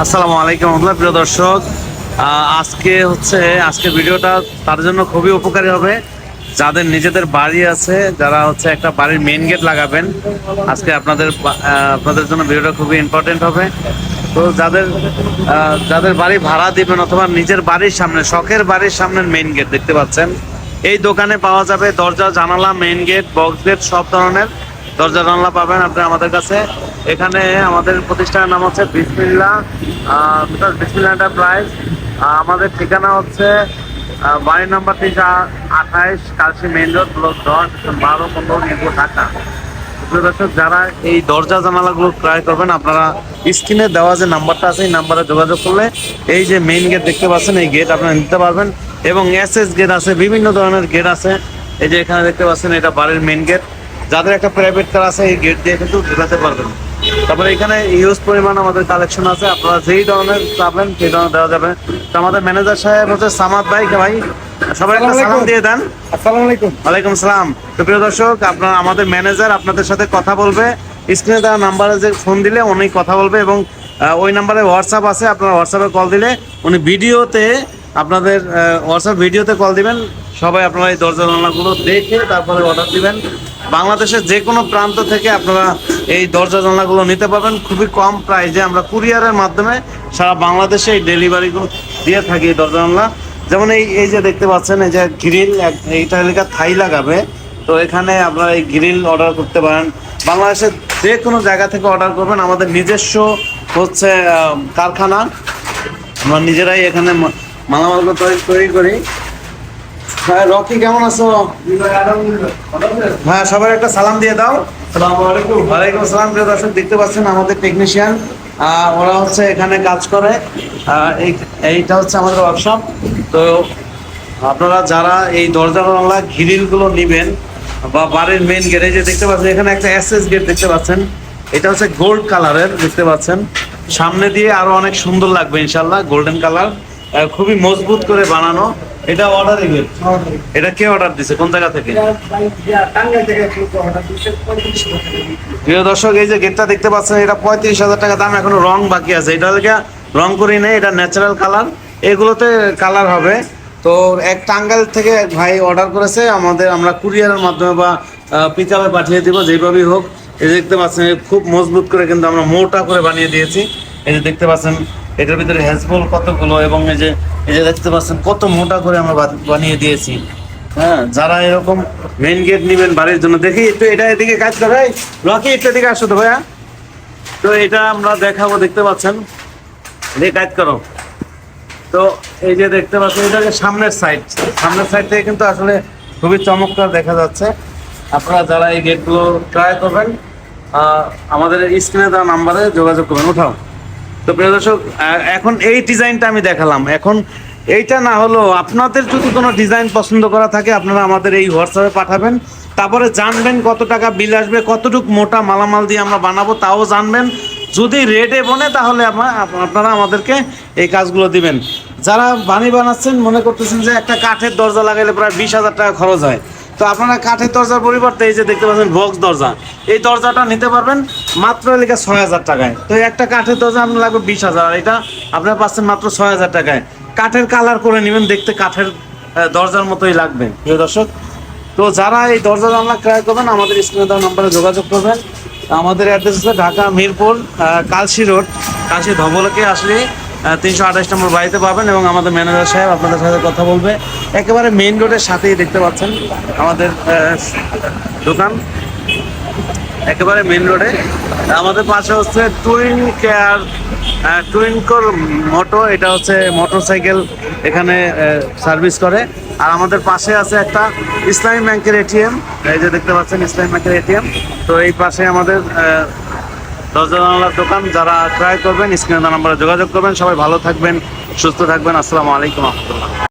আসসালামু আলাইকুম রহমতুল্লাহ, প্রিয় দর্শক। আজকে হচ্ছে আজকে ভিডিওটা তার জন্য খুবই উপকারী হবে। যাদের নিজেদের বাড়ি আছে, যারা হচ্ছে একটা বাড়ির মেইন গেট লাগাবেন, আজকে আপনাদের আপনাদের জন্য ভিডিওটা খুবই ইম্পর্টেন্ট হবে। তো যাদের যাদের বাড়ি ভাড়া দিবেন অথবা নিজের বাড়ির সামনে, শখের বাড়ির সামনের মেইন গেট দেখতে পাচ্ছেন, এই দোকানে পাওয়া যাবে দরজা, জানালা মেইন গেট বক্স গেট সব ধরনের। দরজা জানলা পাবেন আপনি আমাদের কাছে। এখানে আমাদের প্রতিষ্ঠানের নাম হচ্ছে বিসমিল্লা বিসমিল্লা এন্টারপ্রাইজ আমাদের ঠিকানা হচ্ছে আহ, বাড়ি নাম্বার তিনশো আঠাইশ কালসি মেইন রোড ব্লক দশ বারো পনেরো নির্ভর ঢাকা। দর্শক যারা এই দরজা জানালাগুলো ক্রয় করবেন আপনারা স্ক্রিনে দেওয়া যে নাম্বারটা আছে এই নাম্বারে যোগাযোগ করলে এই যে মেইন গেট দেখতে পাচ্ছেন এই গেট আপনারা নিতে পারবেন। এবং এস এস গেট আছে বিভিন্ন ধরনের গেট আছে। এই যে এখানে দেখতে পাচ্ছেন এটা বাড়ির মেইন গেট যাদের একটা প্রাইভেট কার আছে এই গেট দিয়ে কিন্তু ঢুকাতে পারবেন। তারপরে এখানে ইউজ পরিমাণ আমাদের কালেকশন আছে। আপনারা যেই ধরনের চাবেন সেই ধরনের দেওয়া যাবে। তো আমাদের ম্যানেজার সাহেব হচ্ছে সামাদ ভাই ভাই? সবাই একটা সালাম দিয়ে দেন। আসসালামু আলাইকুম। ওয়ালাইকুম সালাম। তো প্রিয় দর্শক আপনার আমাদের ম্যানেজার আপনাদের সাথে কথা বলবে। স্ক্রিনে দেওয়া নাম্বারে যে ফোন দিলে উনি কথা বলবে এবং ওই নাম্বারে হোয়াটসঅ্যাপ আছে। আপনারা হোয়াটসঅ্যাপে কল দিলে উনি ভিডিওতে আপনাদের হোয়াটসঅ্যাপ ভিডিওতে কল দিবেন। সবাই আপনারা এই দরজা জানলাগুলো দেখে তারপরে অর্ডার দিবেন। বাংলাদেশের যে কোনো প্রান্ত থেকে আপনারা এই দরজা জানলাগুলো নিতে পারবেন। খুবই কম প্রাইসে আমরা কুরিয়ারের মাধ্যমে সারা বাংলাদেশে এই ডেলিভারিগুলো দিয়ে থাকি এই দরজা জানলা। যেমন এই এই যে দেখতে পাচ্ছেন, এই যে গ্রিল এইটা লেখা থাই লাগাবে। তো এখানে আপনারা এই গ্রিল অর্ডার করতে পারেন। বাংলাদেশের যে কোনো জায়গা থেকে অর্ডার করবেন। আমাদের নিজস্ব হচ্ছে কারখানা। আমরা নিজেরাই এখানে মালামালগুলো তৈরি করি। হ্যাঁ রকি কেমন আছো? হ্যাঁ সবার একটা সালাম দিয়ে দাও। ওয়ালাইকুম আসসালাম প্রিয় দর্শক দেখতে পাচ্ছেন আমাদের টেকনিশিয়ান ওরা হচ্ছে এখানে কাজ করে। এইটা হচ্ছে আমাদের ওয়ার্কশপ তো আপনারা যারা এই দরজা জানলা গ্রিলগুলো নেবেন বা বাড়ির মেন গেট এই যে দেখতে পাচ্ছেন এখানে একটা এসএস গেট দেখতে পাচ্ছেন। এটা হচ্ছে গোল্ড কালারের দেখতে পাচ্ছেন। সামনে দিয়ে আরও অনেক সুন্দর লাগবে ইনশাল্লাহ গোল্ডেন কালার খুবই মজবুত করে বানানো। এটা অর্ডারে গেট এটা কে অর্ডার দিছে? কোন জায়গা থেকে? প্রিয় দর্শক এই যে গেটটা দেখতে পাচ্ছেন এটা পঁয়ত্রিশ হাজার টাকা দাম এখনও রং বাকি আছে। এটা হচ্ছে রং করি নেই এটা ন্যাচারাল কালার এগুলোতে কালার হবে। তো এক টাঙ্গাইল থেকে এক ভাই অর্ডার করেছে আমাদের আমরা কুরিয়ারের মাধ্যমে বা পিক আপে পাঠিয়ে দিব যেভাবেই হোক। এই দেখতে পাচ্ছেন খুব মজবুত করে কিন্তু আমরা মোটা করে বানিয়ে দিয়েছি। এই যে দেখতে পাচ্ছেন এটার ভিতরে হ্যাজবল কতগুলো এবং এই যে এই যে দেখতে পাচ্ছেন কত মোটা করে আমরা বানিয়ে দিয়েছি। হ্যাঁ যারা এরকম মেইন গেট নেবেন বাড়ির জন্য দেখি একটু এটা এদিকে কাজ করে। এই, রকি একটু এদিকে আসো তো ভাইয়া। তো এটা আমরা দেখাবো দেখতে পাচ্ছেন? এদিকে কাজ করো। তো এই যে দেখতে পাচ্ছেন এটা সামনের সাইড সামনের সাইড থেকে কিন্তু আসলে খুবই চমৎকার দেখা যাচ্ছে। আপনারা যারা এই গেটগুলো ট্রাই করবেন আমাদের স্ক্রিনে দেওয়া নাম্বারে যোগাযোগ করবেন। উঠাও। তো প্রিয় দর্শক এখন এই ডিজাইনটা আমি দেখালাম। এখন এইটা না হলেও আপনাদের যদি কোনো ডিজাইন পছন্দ করা থাকে, আপনারা আমাদের এই হোয়াটসঅ্যাপে পাঠাবেন। তারপরে জানবেন কত টাকা বিল আসবে, কতটুকু মোটা মালামাল দিয়ে আমরা বানাবো, তাও জানবেন। যদি রেডে বনে, তাহলে আপনারা আমাদেরকে এই কাজগুলো দিবেন। যারা বানি বানাচ্ছেন, মনে করতেছেন যে একটা কাঠের দরজা লাগাইলে প্রায় বিশ হাজার টাকা খরচ হয়। তো আপনারা কাঠের দরজার পরিবর্তে এই যে দেখতে পাচ্ছেন বক্স দরজা। এই দরজাটা নিতে পারবেন মাত্র লেখা ছয় হাজার টাকায়। তো একটা কাঠের দরজা আপনার লাগবে বিশ হাজার, আর এটা আপনার পাচ্ছেন মাত্র ছয় হাজার টাকায়। কাঠের কালার করে নেবেন, দেখতে কাঠের দরজার মতোই লাগবে। প্রিয় দর্শক, তো যারা এই দরজা জানলা ক্রয় করবেন, আমাদের স্ক্রিনে দেওয়া নম্বরে যোগাযোগ করবেন। আমাদের অ্যাড্রেস হচ্ছে ঢাকা মিরপুর কালশি রোড। কালশি ধবলকে আসলে তিনশো আঠাশ নম্বর বাড়িতে পাবেন এবং আমাদের ম্যানেজার সাহেব আপনাদের সাথে কথা বলবে। একেবারে মেইন রোডের সাথেই দেখতে পাচ্ছেন আমাদের দোকান। একেবারে মেইন রোডে আমাদের পাশে হচ্ছে টুইন কেয়ার টুইনকোর মোটো এটা হচ্ছে মোটরসাইকেল এখানে সার্ভিস করে। আর আমাদের পাশে আছে একটা ইসলামী ব্যাংকের এটিএম এই যে দেখতে পাচ্ছেন ইসলামী ব্যাংকের এটিএম তো এই পাশে আমাদের দরজা দোকান, যারা ট্রাই করবেন স্ক্রিনে নাম্বারে যোগাযোগ করবেন। সবাই ভালো থাকবেন, সুস্থ থাকবেন। আসসালামু আলাইকুম রহমতুল্লাহ।